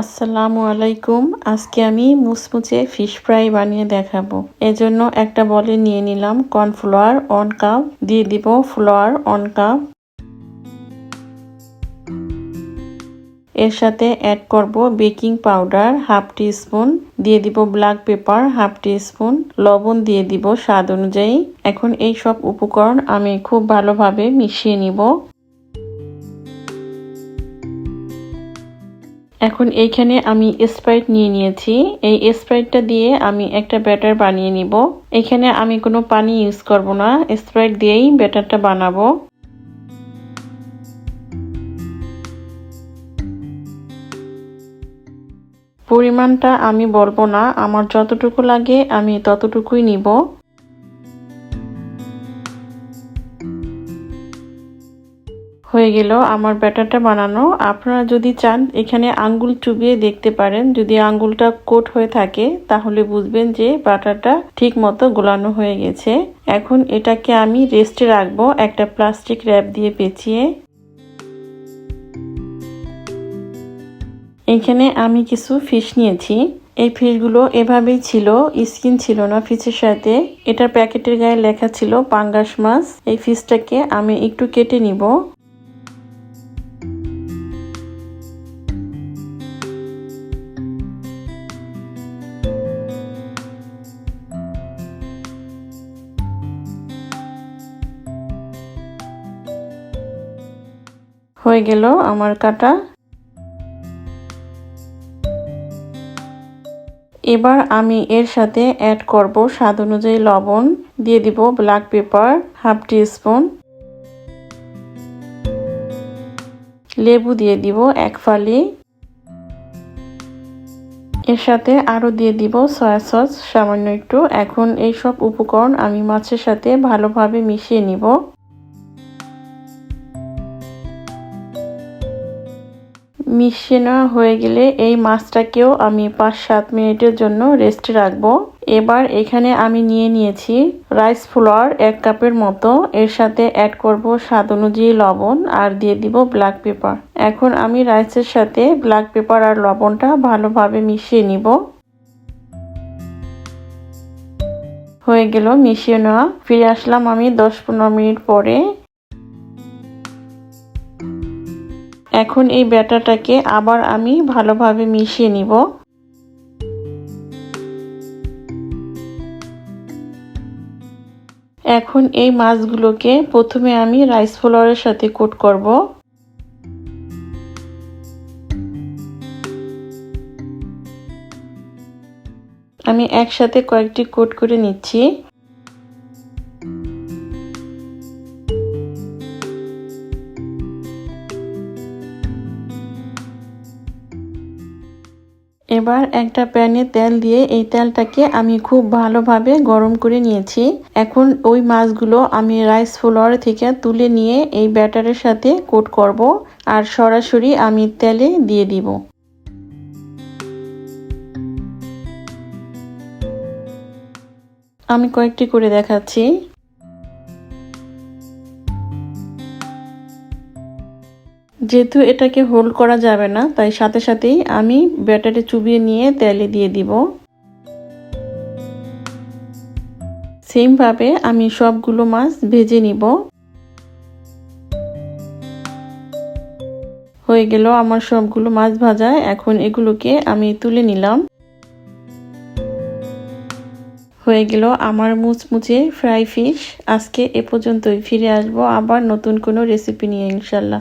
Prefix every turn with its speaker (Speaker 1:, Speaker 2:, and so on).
Speaker 1: আসসালামু আলাইকুম। আজকে আমি মুচমুচে ফিশ ফ্রাই বানিয়ে দেখাবো। এজন্য একটা বলে নিয়ে নিলাম কর্নফ্লাওয়ার ওয়ান কাপ। দিয়ে দিব ফ্লাওয়ার ওয়ান কাপ। এর সাথে অ্যাড করব baking powder half teaspoon দিয়ে দিব black pepper half teaspoon লবণ দিয়ে দিব স্বাদ অনুযায়ী। এখন এই সব উপকরণ আমি খুব ভালোভাবে মিশিয়ে নিব। এখন এইখানে আমি স্প্রাইট নিয়ে নিয়েছি। এই স্প্রাইটটা দিয়ে আমি একটা ব্যাটার বানিয়ে নিব। এখানে আমি কোনো পানি ইউজ করব না। স্প্রাইট দিয়েই ব্যাটারটা বানাবো। পরিমাণটা আমি বলব না। আমার যতটুকু লাগে আমি ততটুকুই নিব। হয়ে গেল আমার ব্যাটারটা বানানো। আপনারা যদি চান, এখানে আঙ্গুল চুবিয়ে দেখতে পারেন। যদি আঙ্গুলটা কোট হয়ে থাকে, তাহলে বুঝবেন যে বাটারটা ঠিক মতো গোলানো হয়ে গেছে। এখন এটাকে আমি রেস্টে রাখব একটা প্লাস্টিক র্যাপ দিয়ে পেঁচিয়ে। এখানে আমি কিছু ফিশ নিয়েছি। এই ফিশগুলো এভাবেই ছিল, স্কিন ছিল না ফিশের সাথে। এটার প্যাকেটের গায়ে লেখা ছিল পাঙ্গাস মাছ। এই ফিশটাকে আমি একটু কেটে নিব। হয়ে গেল আমার কাটা। এবার আমি এর সাথে অ্যাড করব স্বাদ অনুযায়ী লবণ, দিয়ে দিব black pepper half teaspoon লেবু দিয়ে দিব এক ফালি। এর সাথে আরও দিয়ে দিব সয়া সস সামান্য একটু। এখন এই সব উপকরণ আমি মাছের সাথে ভালোভাবে মিশিয়ে নিব। মিশিয়ে নেওয়া হয়ে গেলে এই মাছটাকেও আমি পাঁচ সাত মিনিটের জন্য রেস্টে রাখব। এবার এখানে আমি নিয়ে নিয়েছি রাইস ফ্লোয়ার এক কাপের মতো। এর সাথে অ্যাড করব স্বাদ অনুযায়ী লবণ আর দিয়ে দিব ব্ল্যাক পেপার এখন আমি রাইসের সাথে ব্ল্যাক পেপার আর লবণটা ভালোভাবে মিশিয়ে নিব। হয়ে গেল মিশিয়ে নেওয়া। ফিরে আসলাম আমি দশ পনেরো মিনিট পরে। এখন এই ব্যাটাটাকে আবার আমি ভালোভাবে মিশিয়ে নিব। এখন এই মাছগুলোকে প্রথমে আমি রাইস ফ্লোয়ারের সাথে কোট করব। আমি একসাথে কয়েকটি কোট করে নিচ্ছি। এবার একটা প্যানে তেল দিয়ে এই তেলটাকে আমি খুব ভালোভাবে গরম করে নিয়েছি। এখন ওই মাছগুলো আমি রাইস ফ্লোয়ার থেকে তুলে নিয়ে এই ব্যাটারের সাথে কোট করব আর সরাসরি আমি তেলে দিয়ে দিব। আমি কয়েকটি করে দেখাচ্ছি। যেহেতু এটাকে হোল্ড করা যাবে না, তাই সাথে সাথেই আমি ব্যাটারে চুবিয়ে নিয়ে তেলে দিয়ে দিব। সেমভাবে আমি সবগুলো মাছ ভেজে নিব। হয়ে গেল আমার সবগুলো মাছ ভাজা, এখন এগুলোকে আমি তুলে নিলাম। হয়ে গেল আমার মুচমুচে ফ্রাই ফিশ। আজকে এ পর্যন্তই, ফিরে আসব আবার নতুন কোনো রেসিপি নিয়ে, ইনশাল্লাহ।